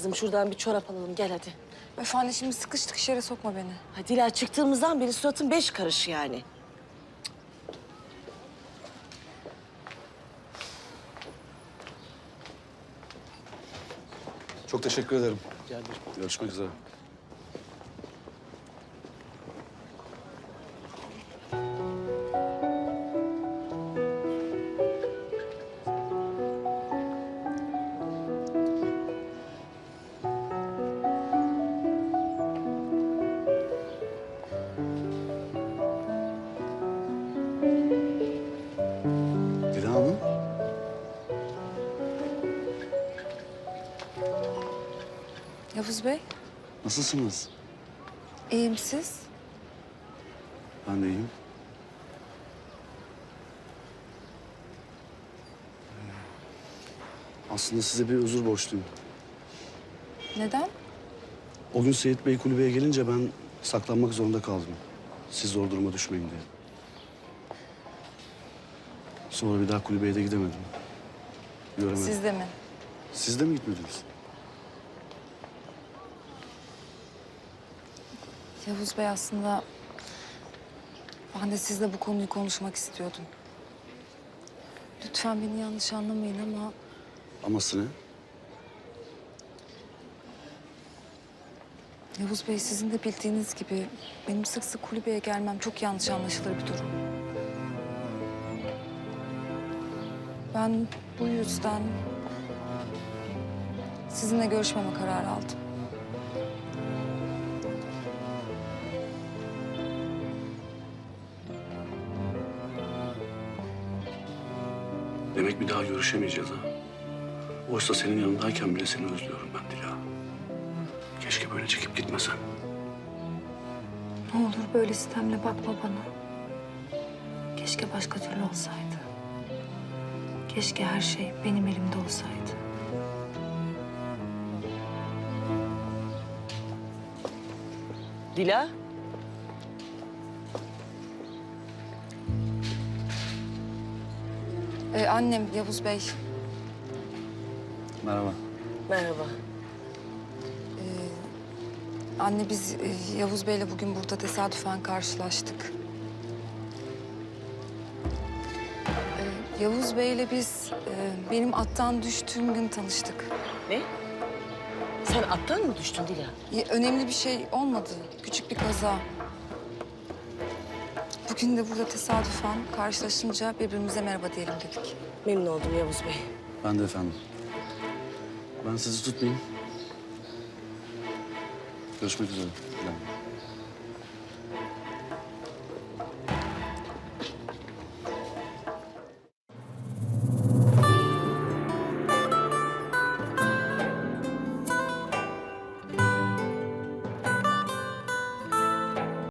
kızım şuradan bir çorap alalım gel hadi. Öf anne şimdi sıkıştık iş yere sokma beni. Ha Dila çıktığımızdan beri suratın beş karış yani. Çok teşekkür ederim. Görüşmek üzere. Yavuz Bey, Nasılsınız? iyiyim siz? Ben de iyiyim. Ee, Aslında size bir özür borçluyum. Neden? O gün Seyit Bey kulübeye gelince ben saklanmak zorunda kaldım. Siz zor duruma düşmeyin diye. Sonra bir daha kulübeye de gidemedim. Göremedim. Siz de mi? Siz de mi gitmediniz? Yavuz Bey aslında ben de sizle bu konuyu konuşmak istiyordum. Lütfen beni yanlış anlamayın ama Aması ne? Yavuz Bey sizin de bildiğiniz gibi benim sık sık kulübeye gelmem çok yanlış anlaşılır bir durum. Ben bu yüzden sizinle görüşmeme kararı aldım. Demek bir daha görüşemeyeceğiz ha. Oysa senin yanındayken bile seni özlüyorum ben Dila. Keşke böyle çekip gitmesen. Ne olur böyle sistemle bakma bana. Keşke başka türlü olsaydı. Keşke her şey benim elimde olsaydı. Dila. Ee, annem Yavuz Bey. Merhaba. Merhaba. Anne biz e, Yavuz Bey'le bugün burada tesadüfen karşılaştık. Ee, Yavuz Bey'le biz e, benim attan düştüğüm gün tanıştık. Ne? Sen attan mı düştün Dila? Ya, önemli bir şey olmadı. Küçük bir kaza. Bugün de burada tesadüfen karşılaşınca birbirimize merhaba diyelim dedik. Memnun oldum Yavuz Bey. Ben de efendim. Ben sizi tutmayayım. Görüşmek üzere. Dilan.